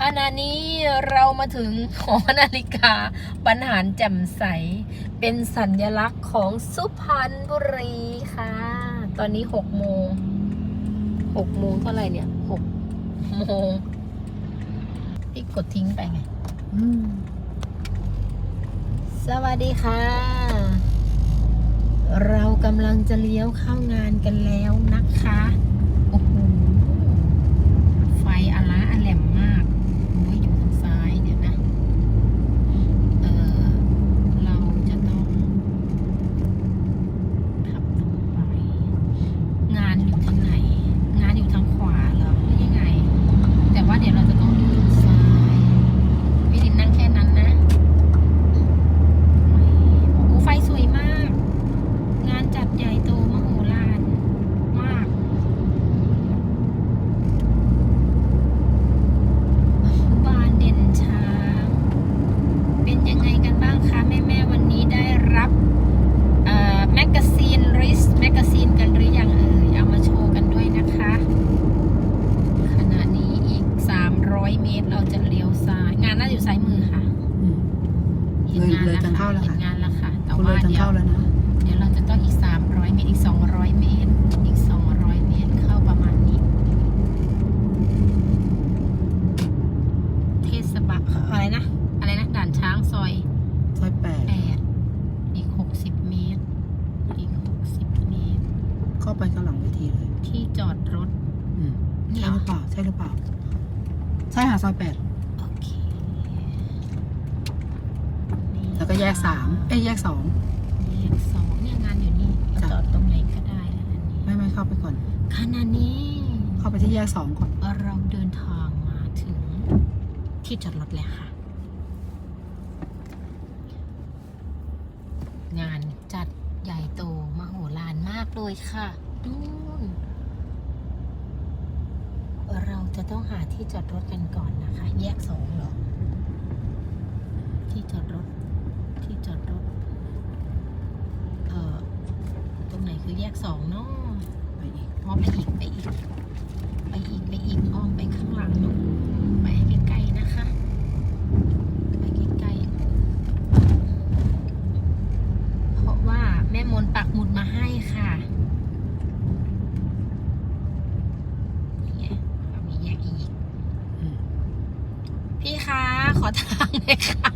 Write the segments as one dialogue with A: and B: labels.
A: ขณะนี้เรามาถึงหอนาฬิกาบรรหารแจ่มใส เป็นสัญลักษณ์ของสุพรรณบุรีค่ะ ตอนนี้หกโมงหกโมงเท่าไหร่เนี่ยหกโมงพี่กดทิ้งไปไงสวัสดีค่ะ เรากำลังจะเลี้ยวเข้างานกันแล้วนะคะ โอ้โห ไฟอลาอแหลมมากโอ้ยอยู่ทางซ้ายเดี๋ยวนะ เออ เราจะต้องขับตรงไป งานอยู่ทางไหน งานอยู่ทางขวาเหรอหรือยังไง แต่ว่าเดี๋ยวเราจะต้องดูซ้ายพี่ลินนั่งแค่นั้นนะ โอ้โหไฟสวยมาก งานจัดใหญ่โตมโหฬารมาก บานเด่นช้าง เป็นยังไงกันบ้างคะแม่แม่ๆวันนี้ได้รับเอ่อแมกกาซีนริสแมกกาซีนกันหรือยังเอ่ยเอามาโชว์กันด้วยนะคะ ขณะนี้อีก 300 เมตรเราจะเลี้ยวซ้าย งานน่าจะอยู่ซ้ายมือค่ะ
B: อืม
A: เห็นงาน
B: เลย
A: แล้ว
B: ทางเข้าแล้ว
A: เห็น
B: ค่ะ
A: งานแล้ว ค่ะแต่
B: คุณเล
A: ว่าย
B: ทาง
A: เดี๋ยว
B: เข้าแล้วนะ
A: เดี๋ยวเราจะต้องอีก 300 เมตร อีก 200 เมตร อีก 200 เมตรเข้าประมาณนี้ เทศบาลอะไรนะ อะไรนะ ด่านช้างซอย
B: ซอยแปด
A: 8อีก 60 เมตร อีก 60 เมตร
B: เข้าไปข้างหลังเวทีเลย
A: ที่จอดรถ
B: อืม
A: เนี่
B: ใช่
A: ย
B: หรือเปล่า ใช่หรือเปล่า ใช่ค่ะซอยแปด
A: โอเคนี่
B: แล้วก็แยกสามเอ้ยแยกสอง
A: แยกสองเนี่ยงานอยู่นี่
B: จ้ะ
A: จอดตรงไหนก็ได้แล้วอันนี้
B: ไม่ไม่เข้าไปก่อน
A: ขณะนี้
B: เข้าไปที่แยกสองก่อน
A: เราเดินทางมาถึงที่จอดรถแล้วค่ะ งานจัดใหญ่โตมโหฬารมากเลยค่ะนู่นเราจะต้องหาที่จอดรถกันก่อนนะคะ แยกสองเหรอ ที่จอดรถ ที่จอดรถ เอ่อ ตรงไหนคือแยกสองเนาะ
B: ไปอีก
A: อ้อไปอีกไปอีก ไปอีกไปอีกอ้อมไปข้างหลังนู่นไปใกล้ๆนะคะ ไปใกล้ๆเพราะว่าแม่มนปักหมุดมาให้ค่ะนี่เรามีแยกอีกพี่คะขอทางหน่อยค่ะ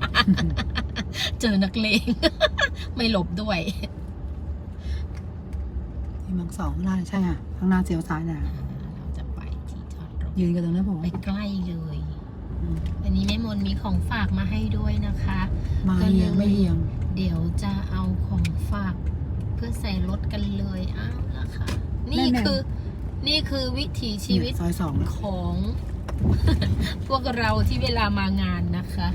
A: เจอนักเลง ไม่หลบด้วย
B: ที่มังสองข้างหน้าใช่ค่ะข้างหน้าเสียวซ้ายนะ
A: เราจะไปที่จอดรถ
B: ยืนกันตรงนั้นผม
A: ไปใกล้เลย
B: อืม
A: วันนี้แม่มนมีของฝากมาให้ด้วยนะคะ
B: มา
A: ก็เลย
B: เฮียงไม่เฮียง
A: เดี๋ยวจะเอาของฝาก เพื่อใส่รถกันเลยอ้าวละค่ะ นี่คือนี่คือวิถีชีวิต
B: เนี่ยซอยสองแล้ว
A: ของพวกเราที่เวลามางานนะคะ